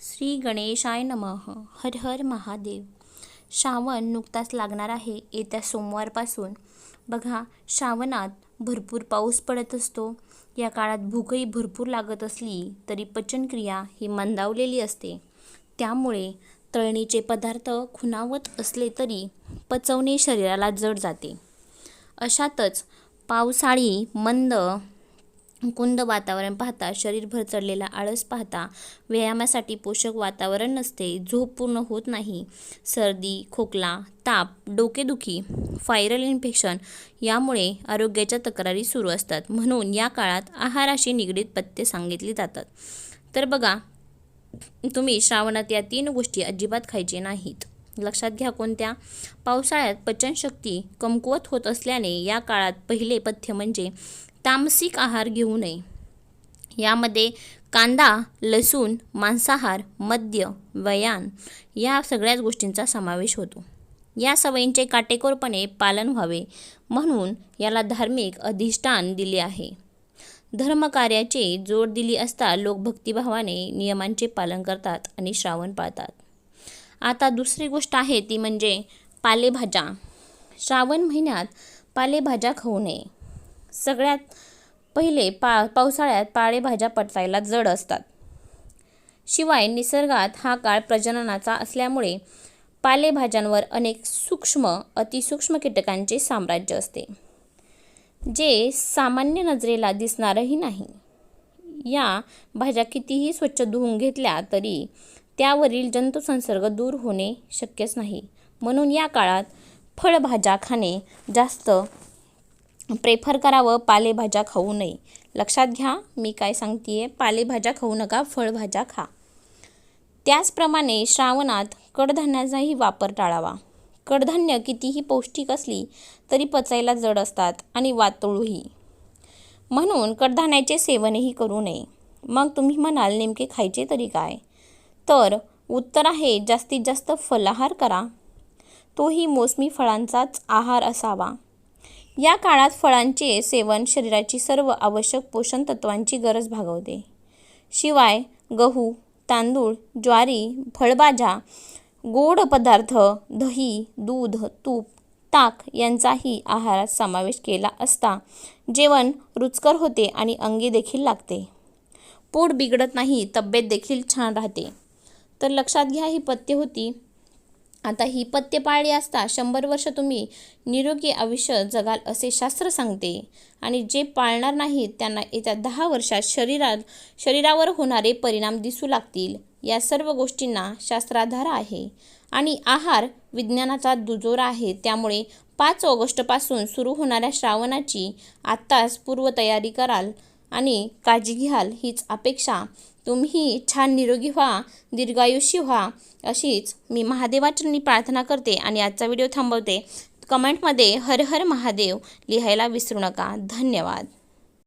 श्री गणेशाय नमः. हर हर महादेव. श्रावण नुकताच लागणार आहे. येत्या सोमवारपासून. बघा श्रावणात भरपूर पाऊस पडत असतो. या काळात भूकही भरपूर लागत असली तरी पचनक्रिया ही मंदावलेली असते. त्यामुळे तळणीचे पदार्थ खुणावत असले तरी पचवणे शरीराला जड जाते. अशातच पावसाळी मंद कुंद वातावरण पाहता शरीरभर चढलेला आळस पाहता व्यायामासाठी पोषक वातावरण नसते झोप पूर्ण होत नाही सर्दी खोकला ताप डोकेदुखी व्हायरल इन्फेक्शन यामुळे आरोग्याच्या तक्रारी सुरू असतात. म्हणून या काळात आहाराशी निगडीत पथ्ये सांगितली जातात. तर बघा तुम्ही श्रावणात या तीन गोष्टी अजिबात खायचे नाहीत. लक्षात घ्या कोणत्या. पावसाळ्यात पचनशक्ती कमकुवत होत असल्याने या काळात पहिले पथ्य म्हणजे तामसिक आहार घेऊ नये. यामध्ये कांदा लसूण मांसाहार मद्य वयान या सगळ्याच गोष्टींचा समावेश होतो. या सवयींचे काटेकोरपणे पालन व्हावे म्हणून याला धार्मिक अधिष्ठान दिले आहे. धर्मकार्याचे जोड दिली असता लोक भक्तिभावाने नियमांचे पालन करतात आणि श्रावण पाळतात. आता दुसरी गोष्ट आहे ती म्हणजे पालेभाज्या. श्रावण महिन्यात पालेभाज्या खाऊ नये. सगळ्यात पहिले पा पावसाळ्यात पालेभाज्या पचायला जड असतात. शिवाय निसर्गात हा काळ प्रजननाचा असल्यामुळे पालेभाज्यांवर अनेक सूक्ष्म अतिसूक्ष्म कीटकांचे साम्राज्य असते जे सामान्य नजरेला दिसणारही नाही. या भाज्या कितीही स्वच्छ धुवून घेतल्या तरी त्यावरील जंतुसंसर्ग दूर होणे शक्यच नाही. म्हणून या काळात फळभाज्या खाणे जास्त प्रेफर करावं पालेभाज्या खाऊ नये. लक्षात घ्या मी काय सांगते आहे पालेभाज्या खाऊ नका फळभाज्या खा. त्याचप्रमाणे श्रावणात कडधान्याचाही वापर टाळावा. कडधान्य कितीही पौष्टिक असली तरी पचायला जड असतात आणि वातोळूही. म्हणून कडधान्याचे सेवनही करू नये. मग तुम्ही म्हणाल नेमके खायचे तरी काय? तर उत्तर आहे जास्तीत जास्त फलाहार करा. तोही मोसमी फळांचाच आहार असावा. या काळात फळांचे सेवन शरीराची सर्व आवश्यक पोषण तत्वांची गरज भागवते. शिवाय गहू तांदूळ ज्वारी फळभाज्या गोड पदार्थ दही दूध तूप ताक यांचाही आहारात समावेश केला असता जेवण रुचकर होते आणि अंगी देखील लागते. पोट बिघडत नाही तब्येत देखील छान राहते. तर लक्षात घ्या ही पथ्य होती. आता ही पथ्य पाळली असता शंभर वर्ष तुम्ही निरोगी आयुष्य जगाल असे शास्त्र सांगते. आणि जे पाळणार नाहीत त्यांना येत्या दहा वर्षात शरीरात शरीरावर होणारे परिणाम दिसू लागतील. या सर्व गोष्टींना शास्त्राधार आहे. आणि आहार विज्ञानाचा दुजोरा आहे. त्यामुळे पाच ऑगस्टपासून सुरू होणाऱ्या श्रावणाची आत्ताच पूर्वतयारी कराल. आणि काळजी घ्याल हीच अपेक्षा. तुम्ही छान निरोगी व्हा दीर्घायुषी व्हा अशीच मी महादेवाचरणी प्रार्थना करते आणि आजचा व्हिडिओ थांबवते. कमेंटमध्ये हर हर महादेव लिहायला विसरू नका. धन्यवाद.